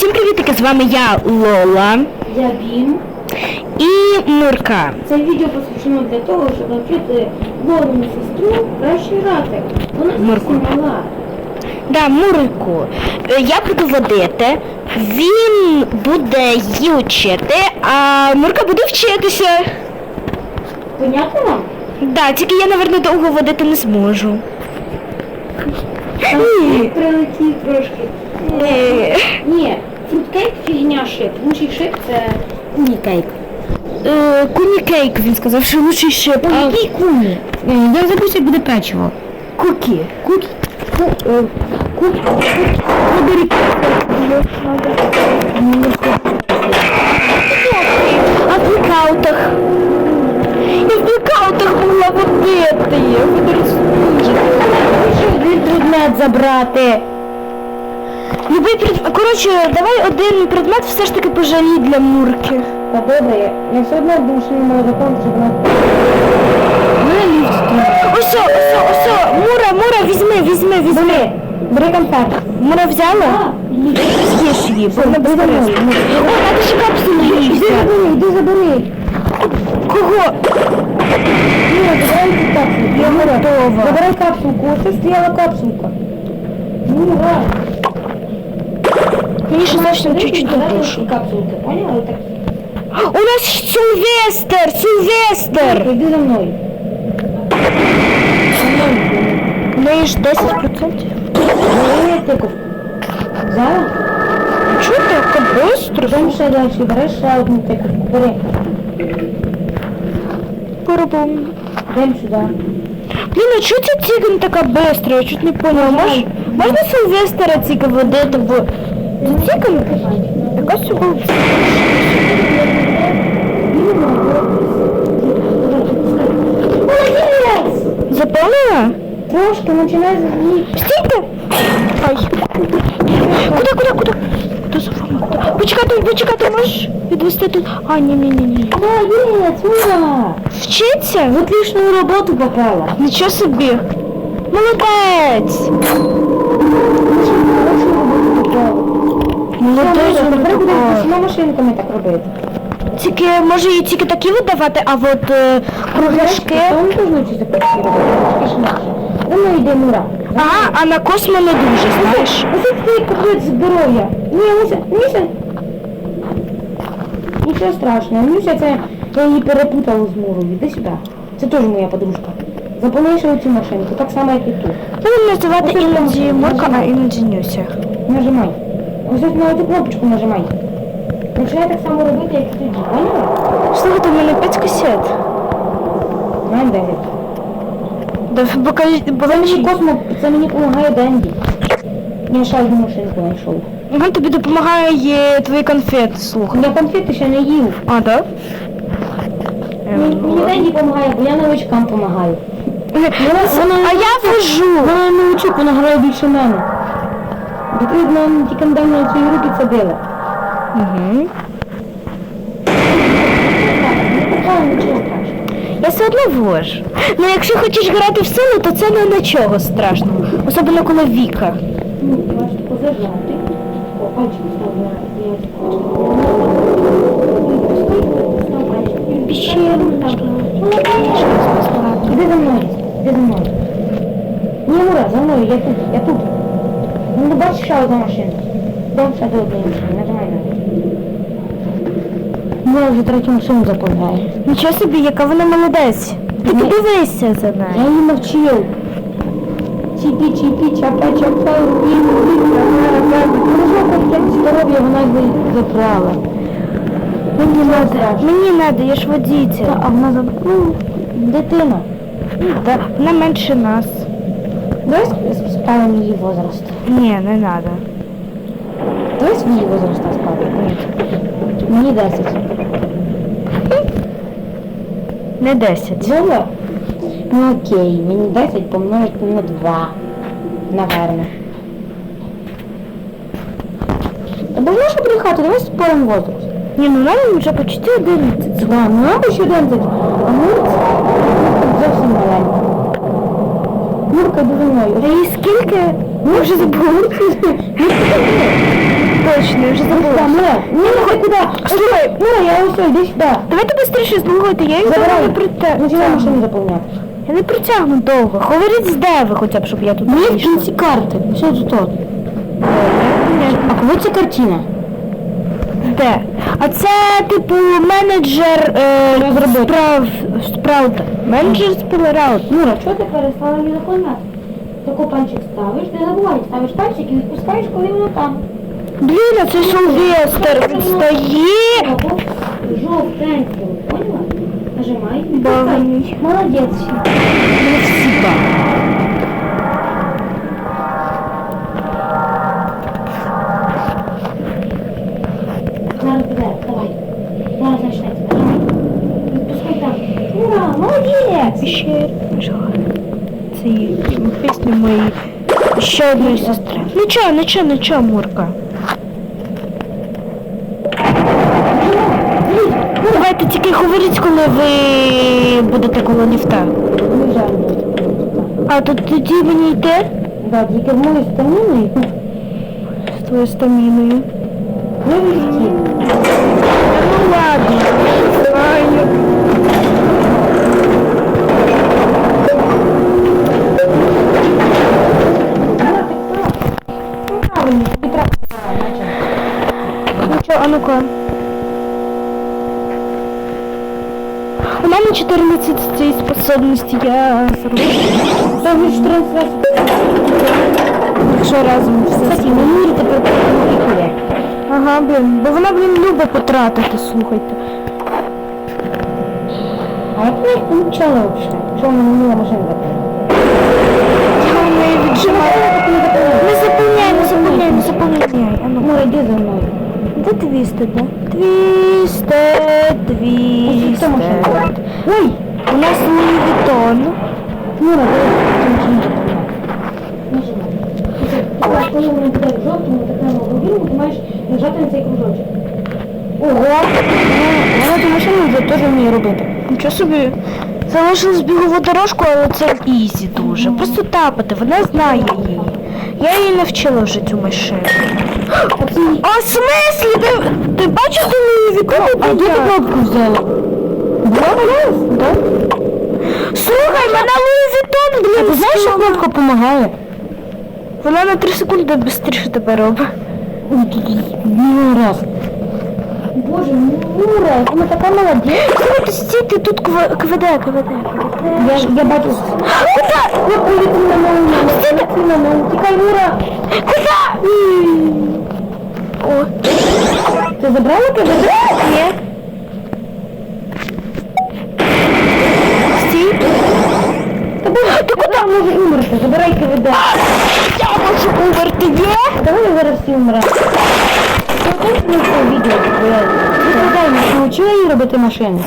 Усім привітики, з вами я Лола Я Бім. і Мурка. Це відео посвячено для того, щоб навчити Лорину сестру краще грати. Вона Мурку. мала. Да, Мурку. Е, Я буду водити, він буде її вчити, а Мурка буде вчитися. Понятно вам? Да, тільки я, напевно, довго водити не зможу. Прилетів трошки. Е, Ні, фруткейк фігня шип. Лучший шип це унікейк. е, Куні кейк, він сказав, що лучший шип. А, Який куні? Я забув, як буде печиво. Кукі. Кукі. Кукі. Кукі. А в блокаутах. Я в блокаутах могла водити. Я буду розслужити. Один предмет забрати. Коротше, давай один предмет все ж таки пожалій для Мурки. Та добре, я все одно не можу закончити, щоб вона... Ось, ось, ось, Мура, Мура, візьми, візьми, візьми. Бери конфет. Мура взяла? З'їж її, бо вона мою. О, надо ще капсулу Іди їсти. забери, іди забери. Кого? Ні, забирай цю капсулку. Я готова. Забирай капсулку. Ось стояла капсулка. Ну, ура. Мені ще зовсім чуть-чуть до душу. Капсулки, поняла? Так. У нас Сильвестр, Сильвестр. Іди за мною. У неї ж 10%. Бери тиков. Взяла? Чого ти так быстро? Йдемо ще далі. Бери ще одну тиков. Бери. Порубом. Йдемо сюди. Блін, а чого ця ціга не така быстро? Я чуть не поняла. Мож, можна Сильвестра ціга водити, бо ця ціга така собі. Молодець! Заповнила? Трошки починай згнити. Стійте! Ай. Куди, куди, куди? Куди заформити? Почекати, почекати, можеш відвести тут? А, ні, ні, ні, ні. Молодець, ура! Вчиться? В отличную роботу попала. Нічого собі. Молодець! Вона буде машинками так робити. Тільки, може їй тільки такі видавати, а от е, кругляшки. За йде Мура. А, а на космо не дуже, знаєш. Ось цей капець здоров'я. Ні, Муся, Муся. Нічого страшного. Муся це я її перепутала з Мурою. Іди сюди. Це теж моя подружка. Заповниш цю машинку, так само, як і ту. Будемо називати іноді Мурка, а іноді Нюся. Нажимай. Ось тут на цю кнопочку нажимай. Починай так само робити, як тоді. Поняла? Слухайте, у мене 5 касет. Знаємо, Денді. Да, покажіть, Це мені покажіть. космо, це мені допомагає Денді. Я ще одну машинку знайшов. Він тобі допомагає твої конфети, слухай. Я конфети ще не їв. А, так? Мені мені Денді допомагає, бо я новичкам допомагаю. А я вожу. Вона новичок, вона грає більше мене. Бо ти тільки недавно на свої руки це. Угу. Страшного. Я все одно вожу. Ну якщо хочеш грати в силу, то це не нічого страшного. Особливо коли Віка. Ну, я позажати. О, пальчик Іди за мною, іди за мною. Ні, Мура, за мною, я тут, я тут. Ну, не бачиш ще одна машина. Дам ще до одної машини, нажимай на неї. Вже третю машину заповняє. Нічого собі, яка вона молодець. Ти Ну. подивися за Я нею. її навчив. Чіпі, чіпі, чапа, чапа, він, він, Хорошо, як здоров'я вона би забрала. Мені надо, мені надо, я ж водитель. Та, а вона забрала. Ну, дитина. Да, вона менше нас. Давай спалимо її возраст. Ні, не надо. Давай свій возраст спалимо. Ні. Мені 10. Не 10. Добре? Ну окей, мені 10 помножити на 2. Наверно. Та можна ж брехати, давай споримо возраст. Ні, ну нам вже почти 11. Два, ну або ще 11. А Мурка зовсім маленька. Йди за мною. Їй скільки? Ми вже забули. точно, я вже забула. там, Мура. Ні, куди? Слухай, Мура, я ось, іди сюди. давайте швидше слухайте, я їх Забирай. не притягну. Починай машину заповняти. Я не притягну довго. Говоріть де ви хоча б, щоб я тут Ми в вийшла. кінці карти. Що тут? от? А кого ця картина? Де? А це, типу, менеджер е, справ, справ, менеджер спілераут. Нура, чого ти перестала мені заповняти? Таку пальчик ставиш, не забувай, ставиш пальчик і відпускаєш, коли воно там. Блін, а це Сильвестр відстає. Або жовтенько, поняла? Нажимай. Баганий. Молодець. Спасибо. Ще є пісні мої ще одної сестри. Нічого, нічого, нічого, Мурка. Давайте тільки говоріть, коли ви будете коло ліфта. Не жаль. А то тоді мені йти Да, тільки в мою станину і з твоєю стаміною. Ну Ну-ка. У мене 14 з цієї способності, я зроблю. Це вже 14 разів. Якщо разом все. Прикує. Ага, блін, бо вона, блін, любить потратити, слухайте. А як ви помічали взагалі? Що вона не мила машину Я не віджимаю. Не заповняй, не заповняй, не заповняй. Ну, йди за мною. Де твісти, де? Твісте, твісте. Ой! У нас Луї Вітон. Нажимай. Коли воно буде в жовтому, такому рубіну, ти маєш нажати на цей кружочок. Ого! Вона ту машину вже теж вміє робити. Нічого собі. Залишилась бігову дорожку, але це ізі дуже. Просто тапати, вона знає її. Я її навчила вже цю машину. А в смислі? Ти, ти бачиш, де Луї Вітон? А де ти кнопку взяла? Да? Слухай, мене Луї Вітон, блін, Ти знаєш, що кнопка допомагає? Вона на 3 секунди швидше тебе робить. Мій раз. Боже, Мура, вона така молодець. Слухайте, стійте, тут кв- кведе, кведе, кведе. Я, я бачу. Куда? Кнопку літи на мене, літи на мене. Тікай, Мура. Куда? О, Ти забрала тебе? Ні. Стій. Ти куди може умерти? Забирай КВД. Я можу умерти, є? Давай я зараз всі умремо. Це відео твоє. Викладай, не її робити машини.